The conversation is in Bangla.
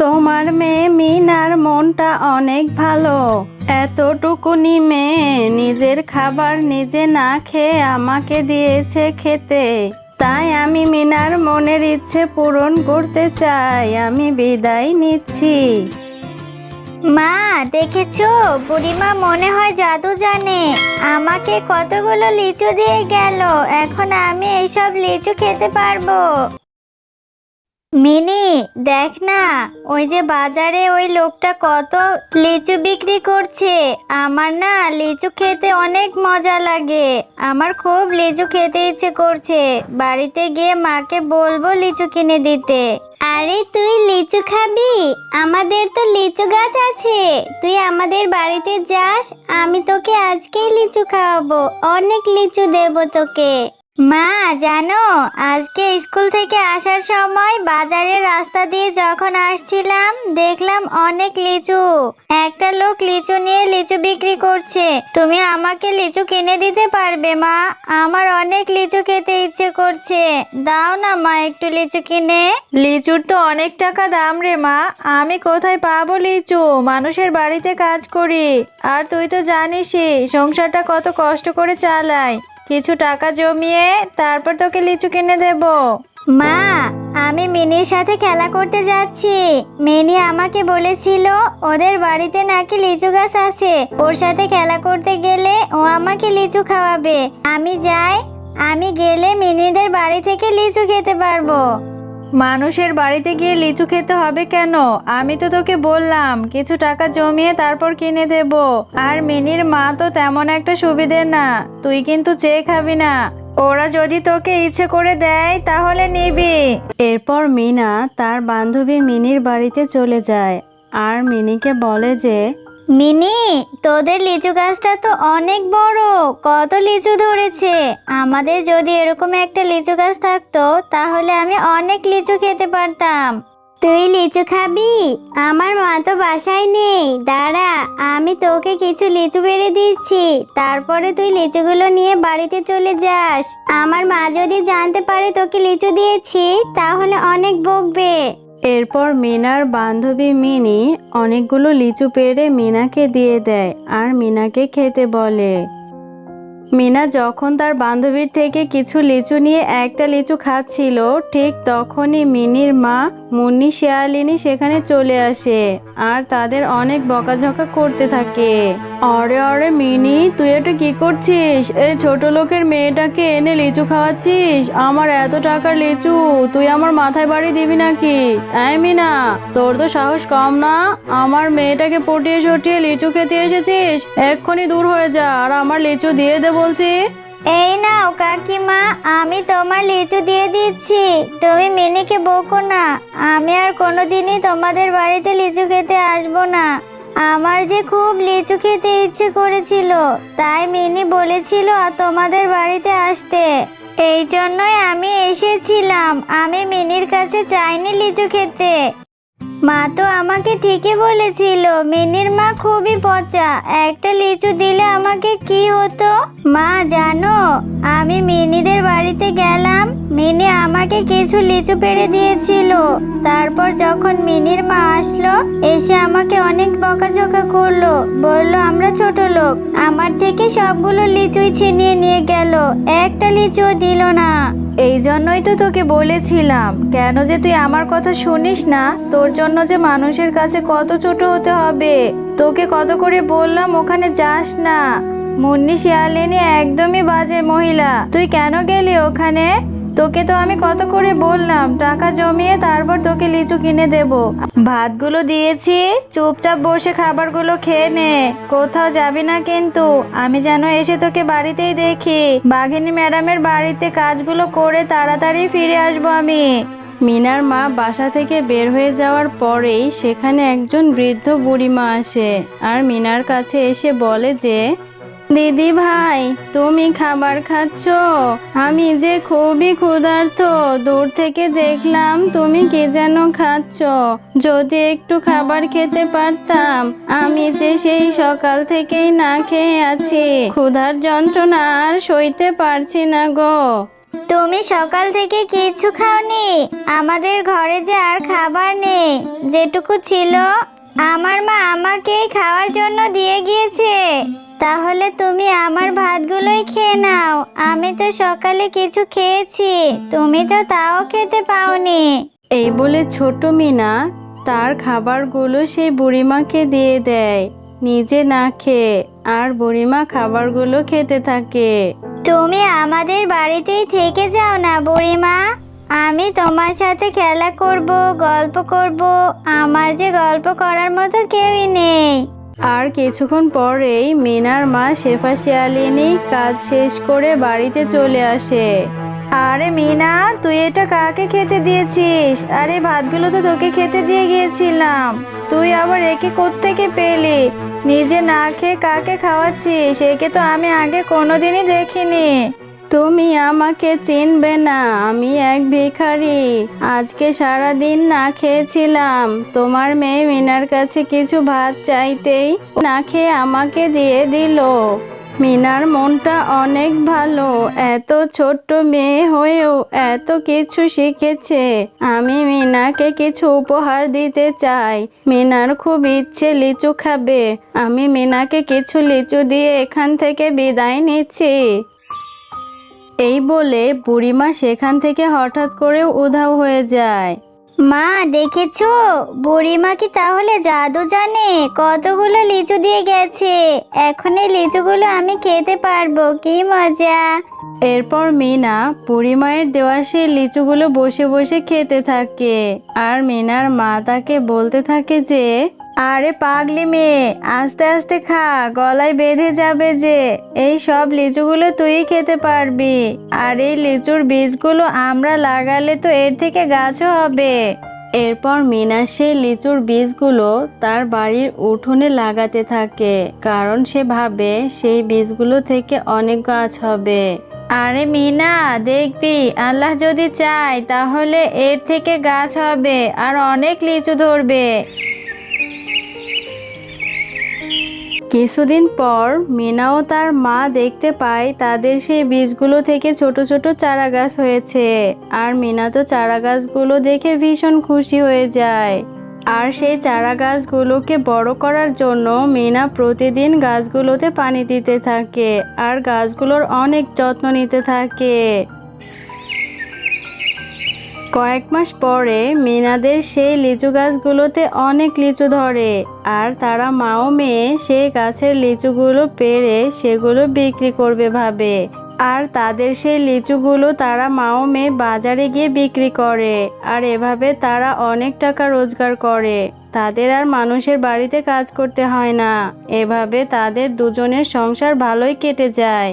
তোমার মেয়ে মিনার মনটা অনেক ভালো। এতটুকুনি মেয়ে নিজের খাবার নিজে না খেয়ে আমাকে দিয়েছে খেতে। তাই আমি মিনার মনের ইচ্ছে পূরণ করতে চাই, আমি বিদায় নিচ্ছি। মা, দেখেছ? বুড়িমা মনে হয় জাদু জানে। আমাকে কতগুলো লিচু দিয়ে গেল। এখন আমি এইসব লিচু খেতে পারব। মিনি, দেখ না, ওই যে বাজারে ওই লোকটা কত লিচু বিক্রি করছে। আমার না লিচু খেতে অনেক মজা লাগে। আমার খুব লিচু খেতে ইচ্ছে করছে। বাড়িতে গিয়ে মাকে বলব লিচু কিনে দিতে। আরে তুই লিচু খাবি? আমাদের তো লিচু গাছ আছে। তুই আমাদের বাড়িতে যাস, আমি তোকে আজকেই লিচু খাওয়াবো। অনেক লিচু দেবো তোকে। মা, জানো, আজকে স্কুল থেকে আসার সময় বাজারের রাস্তা দিয়ে যখন আসছিলাম, দেখলাম অনেক লিচু। একটা লোক লিচু নিয়ে লিচু বিক্রি করছে। তুমি আমাকে লিচু কিনে দিতে পারবে, মা? আমার অনেক লিচু খেতে ইচ্ছে করছে। দাও না, মা, একটু লিচু কিনে। লিচুর তো অনেক টাকা দাম রে, মা। আমি কোথায় পাবো লিচু? মানুষের বাড়িতে কাজ করি। আর তুই তো জানিসই, সংসারটা কত কষ্ট করে চালাই কিছু টাকা জমিয়ে তারপর তোকে লিচু কিনে দেব। মা, আমি মিনির সাথে খেলা করতে যাচ্ছি। মিনি আমাকে বলেছিল ওদের বাড়িতে নাকি লিচু গাছ আছে। ওর সাথে খেলা করতে গেলে ও আমাকে লিচু খাওয়াবে। আমি যাই, আমি গেলে মিনিদের বাড়ি থেকে লিচু খেতে পারব। মানুষের বাড়িতে গিয়ে লিচু খেতে হবে কেন? আমি তো তোকে বললাম, কিছু টাকা জমিয়ে তারপর কিনে দেব। আর মিনির মা তো তেমন একটা সুবিধের না, তুই কিন্তু চেয়ে খাবি না। ওরা যদি তোকে ইচ্ছে করে দেয়, তাহলে নিবি। এরপর মিনা তার বান্ধবী মিনির বাড়িতে চলে যায়। আর মিনিকে বলে যে মিনি, তোদের লিচু গাছটা তো অনেক বড়। কত লিচু ধরেছে? আমাদের যদি এরকম একটা লিচু গাছ থাকতো, তাহলে আমি অনেক লিচু খেতে পারতাম। তুই লিচু খাবি? আমার মা তো বাসায় নেই। দাঁড়া, আমি তোকে কিছু লিচু বেড়ে দিচ্ছি। তারপরে তুই লিচুগুলো নিয়ে বাড়িতে চলে যাস। আমার মা যদি জানতে পারে তোকে লিচু দিয়েছি, তাহলে অনেক বকবে। এরপর মিনার বান্ধবী মিনি অনেকগুলো লিচু পেড়ে মিনাকে দিয়ে দেয় আর মিনাকে খেতে বলে। মিনা যখন তার বান্ধবীর থেকে কিছু লিচু নিয়ে একটা লিচু খাচ্ছিল, ঠিক তখনই মিনির মা মুন্নি শেয়ালিনী সেখানে চলে আসে আর তাদের অনেক বকাঝকা করতে থাকে। অরে অরে মিনি, তুই এটা কি করছিস? এই ছোট লোকের মেয়েটাকে এনে লিচু খাওয়াচ্ছিস? আমার এত টাকার লিচু, তুই আমার মাথায় বাড়ি দিবি নাকি? মিনা, তোর তো সাহস কম না? আমার মেয়েটাকে পটিয়ে সটিয়ে লিচু খেতে এসেছিস? এক্ষুনি দূর হয়ে যা, আর আমার লিচু দিয়ে দে বলছি। এই নাও, কাকিমা, আমি তোমার লিচু দিয়ে দিচ্ছি। তুমি মিনিকে বকো না। আমি আর কোনোদিনই তোমাদের বাড়িতে লিচু খেতে আসব না। আমার যে খুব লিচু খেতে ইচ্ছে করেছিল, তাই মিনি বলেছিল তোমাদের বাড়িতে আসতে। এই জন্যই আমি এসেছিলাম। আমি মিনির কাছে চাইনি লিচু খেতে। মা তো আমাকে ঠিকই বলেছিল, মিনির মা খুবই পচা। একটা লিচু দিলে আমাকে কি হতো? মা, জানো, আমি মিনিদের বাড়িতে গেলাম, মিনি আমাকে কিছু লিচু পেড়ে দিয়েছিল। তারপর যখন মিনির মা আসলো, এসে আমাকে অনেক বকাঝকা করল, বলল ছোট লোক। আমার থেকে সবগুলো লিচুই ছিনিয়ে নিয়ে গেল। একটা লিচুও দিল না। এই জন্যই তো তোকে বলেছিলাম। কেন যে তুই আমার কথা শুনিস না? তোর জন্য যে মানুষের কাছে কত ছোট হতে হবে। তোকে কত করে বললাম, ওখানে যাস না। মুন্নি শিয়ালিনী একদমই বাজে মহিলা। তুই কেন গেলি ওখানে? তোকে তো আমি কত করে বললাম? টাকা জমিয়ে তারপর তোকে লিচু কিনে দেব। ভাতগুলো দিয়েছি, চুপচাপ বসে খাবারগুলো খেয়ে নে। কোথাও যাবি না কিন্তু। আমি যেন এসে তোকে বাড়িতেই দেখি। বাঘিনী ম্যাডামের বাড়িতে কাজগুলো করে তাড়াতাড়ি ফিরে আসব আমি। মিনার মা বাসা থেকে বের হয়ে যাওয়ার পরেই সেখানে একজন বৃদ্ধ বুড়িমা আসে। আর মিনার কাছে এসে বলে যে দিদি ভাই, তুমি খাবার খাচ্ছ? আমি যে খুবই ক্ষুধার্ত, দূর থেকে দেখলাম তুমি কি যেন খাচ্ছ। যদি একটু খাবার খেতে পারতাম, আমি যে সেই সকাল থেকেই না খেয়ে আছি, ক্ষুধার যন্ত্রণা আর সইতে পারছি না গো। তুমি সকাল থেকে কিছু খাওনি, আমাদের ঘরে যে আর খাবার নেই, যেটুকু ছিল, আমার মা আমাকে খাওয়ার জন্য দিয়ে গিয়েছে। তাহলে তুমি আমার ভাতগুলোই খেয়ে নাও। আমি তো সকালে কিছু খেয়েছি। তুমি তো তাও খেতে পাওনি। এই বলে ছোট মিনা তার খাবারগুলো সেই বুড়িমাকে দিয়ে দেয়। নিজে না খেয়ে আর বুড়িমা খাবারগুলো খেতে থাকে। তুমি আমাদের বাড়িতেই থেকে যাও না বুড়িমা। আমি তোমার সাথে খেলা করব গল্প করব। আমার যে গল্প করার মতো কেউই নেই। আর কিছুক্ষণ পরেই মিনার মা শেফা শিয়ালিনী কাজ শেষ করে বাড়িতে চলে আসে। আরে মিনা, তুই এটা কাকে খেতে দিয়েছিস? আরে ভাতগুলো তো তোকে খেতে দিয়ে গিয়েছিলাম। তুই আবার একে কোত্থেকে পেলি? নিজে না খেয়ে কাকে খাওয়াচ্ছিস? একে তো আমি আগে কোনোদিনই দেখিনি। তুমি আমাকে চিনবে না, আমি এক ভিখারি। আজকে সারা দিন না খেয়েছিলাম। তোমার মেয়ে মিনার কাছে কিছু ভাত চাইতেই না খেয়ে আমাকে দিয়ে দিল। মিনার মনটা অনেক ভালো। এত ছোট্ট মেয়ে হয়েও এত কিছু শিখেছে। আমি মিনাকে কিছু উপহার দিতে চাই। মিনার খুব ইচ্ছে লিচু খাবে। আমি মিনাকে কিছু লিচু দিয়ে এখান থেকে বিদায় নিচ্ছি। এই বলে বুড়িমা সেখান থেকে হঠাৎ করে উধাও হয়ে যায়। মা দেখেছ? বুড়িমা কি তাহলে জাদু জানে? কতগুলো লিচু দিয়ে গেছে। এখন এই লিচুগুলো আমি খেতে পারব কি মজা। এরপর মিনা বুড়িমায়ের দেওয়া সেই লিচুগুলো বসে বসে খেতে থাকে। আর মিনার মা তাকে বলতে থাকে যে আরে পাগলি মেয়ে, আস্তে আস্তে খা, গলায় বেঁধে যাবে যে। এই সব লিচুগুলো তুই খেতে পারবি। আর এই লিচুর বীজগুলো আমরা লাগালে তো এর থেকে গাছও হবে। এরপর মিনা সেই লিচুর বীজগুলো তার বাড়ির উঠোনে লাগাতে থাকে, কারণ সে ভাবে সেই বীজগুলো থেকে অনেক গাছ হবে। আরে মিনা, দেখবি, আল্লাহ যদি চায়, তাহলে এর থেকে গাছ হবে, আর অনেক লিচু ধরবে। কিছুদিন পর মিনা ও তার মা দেখতে পায় তাদের সেই বীজগুলো থেকে ছোট ছোট চারা গাছ হয়েছে। আর মিনা তো চারা গাছগুলো দেখে ভীষণ খুশি হয়ে যায়। আর সেই চারা গাছগুলোকে বড় করার জন্য মিনা প্রতিদিন গাছগুলোতে পানি দিতে থাকে। আর গাছগুলোর অনেক যত্ন নিতে থাকে। কয়েক মাস পরে মিনাদের সেই লিচু গাছগুলোতে অনেক লিচু ধরে, আর তারা মাও মেয়ে সেই গাছের লিচুগুলো পেরে সেগুলো বিক্রি করবে ভাবে। আর তাদের সেই লিচুগুলো তারা মাও মেয়ে বাজারে গিয়ে বিক্রি করে, আর এভাবে তারা অনেক টাকা রোজগার করে। তাদের আর মানুষের বাড়িতে কাজ করতে হয় না, এভাবে তাদের দুজনের সংসার ভালোই কেটে যায়।